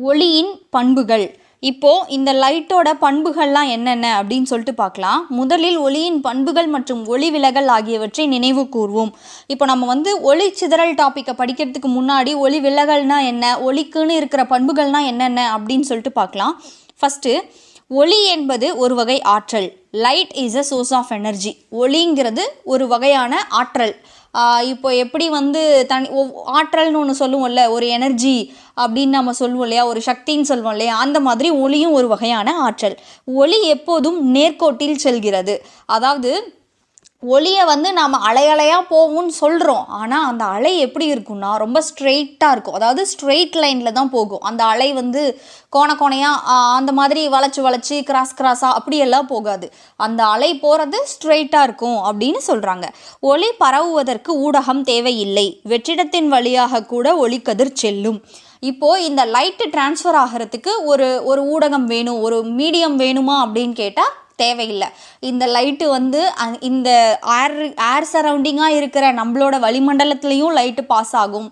ஒளியின் பண்புகள். இப்போது இந்த லைட்டோட பண்புகள்லாம் என்னென்ன அப்படின்னு சொல்லிட்டு பார்க்கலாம். முதலில் ஒளியின் பண்புகள் மற்றும் ஒளி விலகல் ஆகியவற்றை நினைவு கூர்வோம். இப்போ நம்ம வந்து ஒளி சிதறல் டாப்பிக்கை படிக்கிறதுக்கு முன்னாடி ஒளி விலகல்னா என்ன? ஒளிக்குன்னு இருக்கிற பண்புகள்னா என்னென்ன? அப்படின்னு சொல்லிட்டு பார்க்கலாம். ஃபஸ்ட்டு ஒளி என்பது ஒரு வகை ஆற்றல். Light is a source of energy ஒளிங்கிறது ஒரு வகையான ஆற்றல். இப்போ எப்படி வந்து தனி ஆற்றல்னு ஒன்று சொல்லுவோம்ல ஒரு எனர்ஜி அப்படின்னு நம்ம சொல்லுவோம் இல்லையா ஒரு சக்தின்னு சொல்லுவோம் இல்லையா அந்த மாதிரி ஒளியும் ஒரு வகையான ஆற்றல். ஒளி எப்போதும் நேர்கோட்டில் செல்கிறது. அதாவது ஒளியை வந்து நாம் அலையலையாக போகும்னு சொல்கிறோம் ஆனால் அந்த அலை எப்படி இருக்கும்னா ரொம்ப ஸ்ட்ரெயிட்டாக இருக்கும். அதாவது ஸ்ட்ரெயிட் லைனில் தான் போகும். அந்த அலை வந்து கோண கோணையாக அந்த மாதிரி வளைச்சி வளைச்சி கிராஸ் கிராஸாக அப்படியெல்லாம் போகாது. அந்த அலை போகிறது ஸ்ட்ரெயிட்டாக இருக்கும் அப்படின்னு சொல்கிறாங்க ஒளி பரவுவதற்கு ஊடகம் தேவையில்லை. வெற்றிடத்தின் வழியாக கூட ஒளிக்கதிர் செல்லும். இப்போது இந்த லைட்டு டிரான்ஸ்ஃபர் ஆகிறதுக்கு ஒரு ஒரு ஊடகம் வேணும் ஒரு மீடியம் வேணுமா அப்படின்னு கேட்டால் தேவையில்லை. இந்த லைட்டு வந்து இந்த ஏர் ஏர் சரௌண்டிங்காக இருக்கிற நம்மளோட வளிமண்டலத்துலேயும் லைட்டு பாஸ் ஆகும்.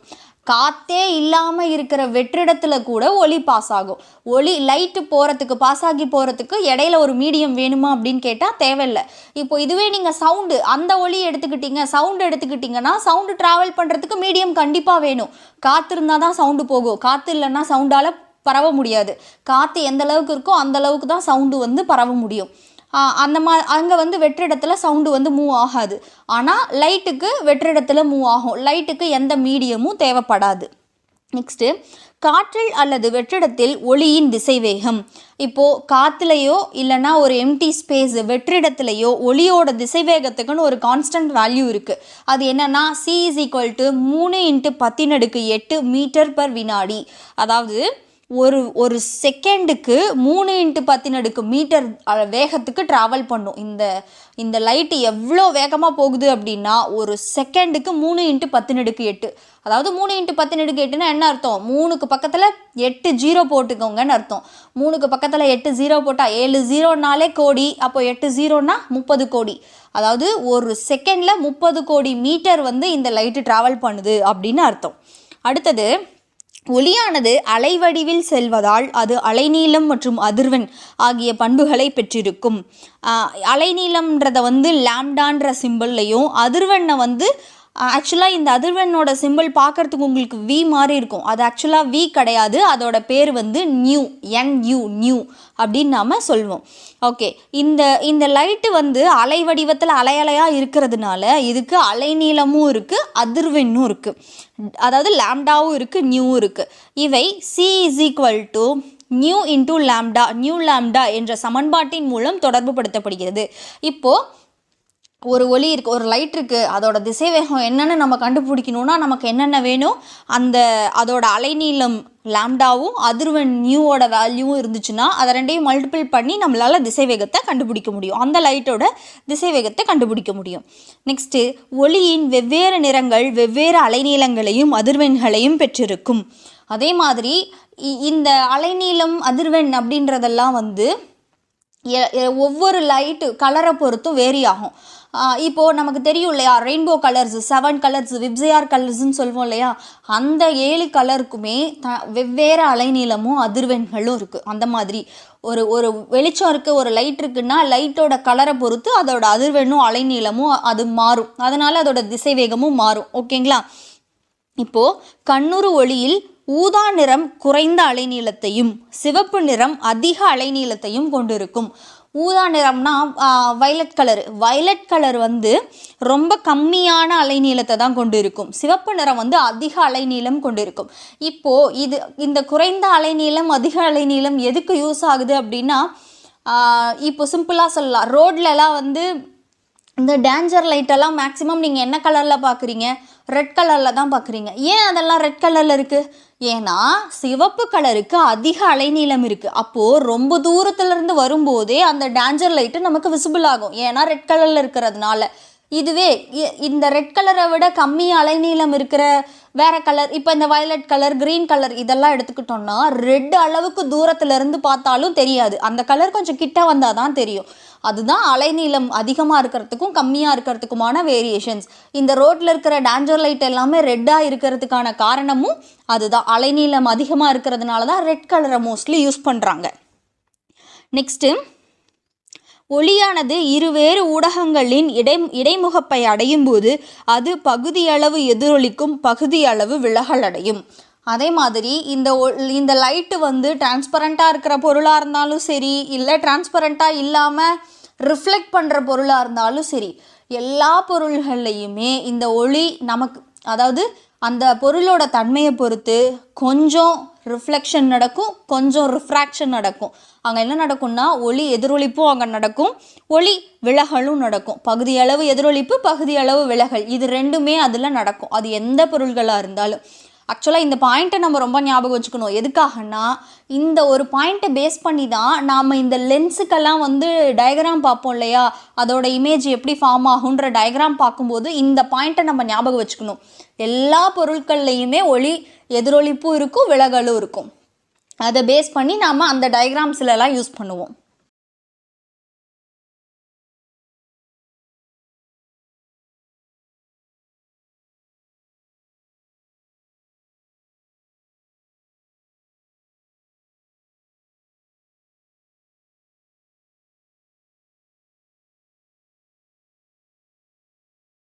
காற்றே இல்லாமல் இருக்கிற வெற்றிடத்தில் கூட ஒளி பாஸ் ஆகும். ஒளி லைட்டு போகிறதுக்கு பாஸ் ஆகி போகிறதுக்கு இடையில ஒரு மீடியம் வேணுமா அப்படின்னு கேட்டால் தேவையில்லை. இப்போ இதுவே நீங்கள் சவுண்டு அந்த ஒளி எடுத்துக்கிட்டீங்க சவுண்டு எடுத்துக்கிட்டிங்கன்னா சவுண்டு ட்ராவல் பண்ணுறதுக்கு மீடியம் கண்டிப்பாக வேணும். காற்று இருந்தால் தான் சவுண்டு போகும். காற்று இல்லைன்னா சவுண்டால் பரவ முடியாது. காற்று எந்த அளவுக்கு இருக்கோ அந்த அளவுக்கு தான் சவுண்டு வந்து பரவ முடியும். அந்த மா அங்கே வந்து வெற்றிடத்தில் சவுண்டு வந்து மூவ் ஆகாது. ஆனால் லைட்டுக்கு வெற்றிடத்தில் மூவ் ஆகும். லைட்டுக்கு எந்த மீடியமும் தேவைப்படாது. நெக்ஸ்ட்டு காற்றில் அல்லது வெற்றிடத்தில் ஒளியின் திசைவேகம். இப்போது காற்றுலையோ இல்லைன்னா ஒரு எம்டி ஸ்பேஸ் வெற்றிடத்துலையோ ஒளியோட திசைவேகத்துக்குன்னு ஒரு கான்ஸ்டன்ட் வேல்யூ இருக்குது அது என்னன்னா சி இஸ் ஈக்குவல் டு மூணு இன்ட்டு பத்தினடுக்கு எட்டு மீட்டர் பர் வினாடி. அதாவது ஒரு ஒரு செகண்டுக்கு மூணு இன்ட்டு பத்தினடுக்கு மீட்டர் வேகத்துக்கு ட்ராவல் பண்ணும். இந்த இந்த லைட்டு எவ்வளோ வேகமாக போகுது அப்படின்னா ஒரு செகண்டுக்கு மூணு இன்ட்டு பத்தினடுக்கு எட்டு. அதாவது மூணு இன்ட்டு பத்தினடுக்கு எட்டுன்னா என்ன அர்த்தம்? மூணுக்கு பக்கத்தில் எட்டு ஜீரோ போட்டுக்கோங்கன்னு அர்த்தம். மூணுக்கு பக்கத்தில் எட்டு ஜீரோ போட்டால் ஏழு ஜீரோனாலே கோடி அப்போ எட்டு ஜீரோனா முப்பது கோடி. அதாவது ஒரு செகண்டில் முப்பது கோடி மீட்டர் வந்து இந்த லைட்டு ட்ராவல் பண்ணுது அப்படின்னு அர்த்தம். அடுத்தது ஒளியானது அலைவடிவில் செல்வதால் அது அலைநீளம் மற்றும் அதிர்வெண் ஆகிய பண்புகளை பெற்றிருக்கும். அலைநீளம்ன்றதை வந்து லாம்டான்ற சிம்பிள்லையும் அதிர்வெண்ணை வந்து ஆக்சுவலாக இந்த அதிர்வெண்ணோட சிம்பிள் பார்க்கறதுக்கு உங்களுக்கு வி மாதிரி இருக்கும். அது ஆக்சுவலாக வி கிடையாது. அதோட பேர் வந்து நியூ என்யூ நியூ அப்படின்னு நாம் சொல்லுவோம் ஓகே இந்த இந்த லைட்டு வந்து அலை வடிவத்தில் அலை அலையாக இருக்கிறதுனால இதுக்கு அலைநீளமும் இருக்குது அதிர்வெண்ணும் இருக்குது அதாவது லேம்டாவும் இருக்குது நியூவும் இருக்குது இவை C is equal to nu into lambda nu lambda என்ற சமன்பாட்டின் மூலம் தொடர்புபடுத்தப்படுகிறது. இப்போது ஒரு ஒளி இருக்குது ஒரு லைட் இருக்குது அதோட திசைவேகம் என்னென்னு நம்ம கண்டுபிடிக்கணும்னா நமக்கு என்னென்ன வேணும்? அந்த அதோட அலைநீளம் லாம்டாவும் அதிர்வெண் நியூவோட வேல்யூவும் இருந்துச்சுன்னா அதை ரெண்டையும் மல்டிபிள் பண்ணி நம்மளால் திசைவேகத்தை கண்டுபிடிக்க முடியும். அந்த லைட்டோட திசைவேகத்தை கண்டுபிடிக்க முடியும். நெக்ஸ்ட்டு ஒளியின் வெவ்வேறு நிறங்கள் வெவ்வேறு அலைநீளங்களையும் அதிர்வெண்களையும் பெற்றிருக்கும். அதே மாதிரி இ- இந்த அலைநீளம் அதிர்வெண் அப்படின்றதெல்லாம் வந்து ஒவ்வொரு லைட்டு கலரை பொறுத்தும் வேரி ஆகும் இப்போது நமக்கு தெரியும் இல்லையா? Rainbow colours seven colours VIBGYOR கலர்ஸ்ன்னு சொல்லுவோம் இல்லையா? அந்த ஏழு கலருக்குமே த வெவ்வேறு அலைநீளமும் அதிர்வெண்களும் இருக்குது அந்த மாதிரி ஒரு ஒரு வெளிச்சம் இருக்குது ஒரு லைட் இருக்குன்னா லைட்டோட கலரை பொறுத்து அதோட அதிர்வெண்ணும் அலைநீளமும் அது மாறும். அதனால் அதோட திசைவேகமும் மாறும். ஓகேங்களா இப்போது கண்ணுறு ஒளியில் ஊதா நிறம் குறைந்த அலைநீளத்தையும் சிவப்பு நிறம் அதிக அலைநீளத்தையும் கொண்டிருக்கும். ஊதா நிறம்னா வைலட் கலர் வைலட் கலர் வந்து ரொம்ப கம்மியான அலைநீளத்தை தான் கொண்டு இருக்கும் சிவப்பு நிறம் வந்து அதிக அலைநீளம் கொண்டிருக்கும். இப்போது இது இந்த குறைந்த அலைநீளம் அதிக அலைநீளம் எதுக்கு யூஸ் ஆகுது அப்படின்னா இப்போ சிம்பிளாக சொல்லலாம். ரோட்லலாம் வந்து இந்த டேஞ்சர் லைட்டெல்லாம் மேக்ஸிமம் நீங்கள் என்ன கலரில் பார்க்குறீங்க ரெட் கலரில் தான் பார்க்குறீங்க ஏன் அதெல்லாம் ரெட் கலரில் இருக்குது ஏன்னா சிவப்பு கலருக்கு அதிக அலைநீளம் இருக்குது அப்போது ரொம்ப தூரத்துலேருந்து வரும்போதே அந்த டேஞ்சர் லைட்டு நமக்கு விசிபிள் ஆகும். ஏன்னா ரெட் கலரில் இருக்கிறதுனால. இதுவே இ- இந்த ரெட் கலரை விட கம்மி அலைநீளம் இருக்கிற வேற கலர் இப்போ இந்த வயலட் கலர் கிரீன் கலர் இதெல்லாம் எடுத்துக்கிட்டோம்னா ரெட் அளவுக்கு தூரத்துலேருந்து பார்த்தாலும் தெரியாது. அந்த கலர் கொஞ்சம் கிட்ட வந்தால் தான் தெரியும். அதுதான் அலைநீளம் அதிகமாக இருக்கிறதுக்கும் கம்மியாக இருக்கிறதுக்குமான வேரியேஷன்ஸ் இந்த ரோட்டில் இருக்கிற டேஞ்சர் லைட் எல்லாமே ரெட்டாக இருக்கிறதுக்கான காரணமும் அதுதான். அலைநீளம் அதிகமாக இருக்கிறதுனால தான் ரெட் கலரை மோஸ்ட்லி யூஸ் பண்ணுறாங்க நெக்ஸ்ட்டு ஒளியானது இருவேறு ஊடகங்களின் இடை இடைமுகப்பை அடையும் போது அது பகுதியளவு எதிரொலிக்கும் பகுதியளவு விலகல் அடையும். அதே மாதிரி இந்த இந்த லைட்டு வந்து டிரான்ஸ்பரண்ட்டாக இருக்கிற பொருளாக இருந்தாலும் சரி இல்லை டிரான்ஸ்பரண்ட்டாக இல்லாமல் ரிஃப்ளெக்ட் பண்ணுற பொருளாக இருந்தாலும் சரி எல்லா பொருள்கள்லையுமே இந்த ஒளி நமக்கு அதாவது அந்த பொருளோட தன்மையை பொறுத்து கொஞ்சம் ரிஃப்ளெக்ஷன் நடக்கும் கொஞ்சம் ரிஃப்ராக்ஷன் நடக்கும். அங்கே என்ன நடக்கும்னா ஒளி எதிரொலிப்பும் அங்கே நடக்கும் ஒளி விலகலும் நடக்கும். பகுதியளவு எதிரொலிப்பு பகுதியளவு விலகல். இது ரெண்டுமே அதில் நடக்கும். அது எந்த பொருள்களாக இருந்தாலும். ஆக்சுவலாக இந்த பாயிண்ட்டை நம்ம ரொம்ப ஞாபகம் வச்சுக்கணும். எதுக்காகன்னா இந்த ஒரு பாயிண்ட்டை பேஸ் பண்ணி தான் நாம் இந்த லென்ஸுக்கெல்லாம் வந்து டயக்ராம் பார்ப்போம் இல்லையா? அதோட இமேஜ் எப்படி ஃபார்ம் ஆகுன்ற டயக்ராம் பார்க்கும்போது இந்த பாயிண்ட்டை நம்ம ஞாபகம் வச்சுக்கணும். எல்லா பொருட்கள்லையுமே ஒளி எதிரொலிப்பும் இருக்கும் விலகலும் இருக்கும். அதை பேஸ் பண்ணி நாம் அந்த டயக்ராம்ஸ்லலாம் யூஸ் பண்ணுவோம்.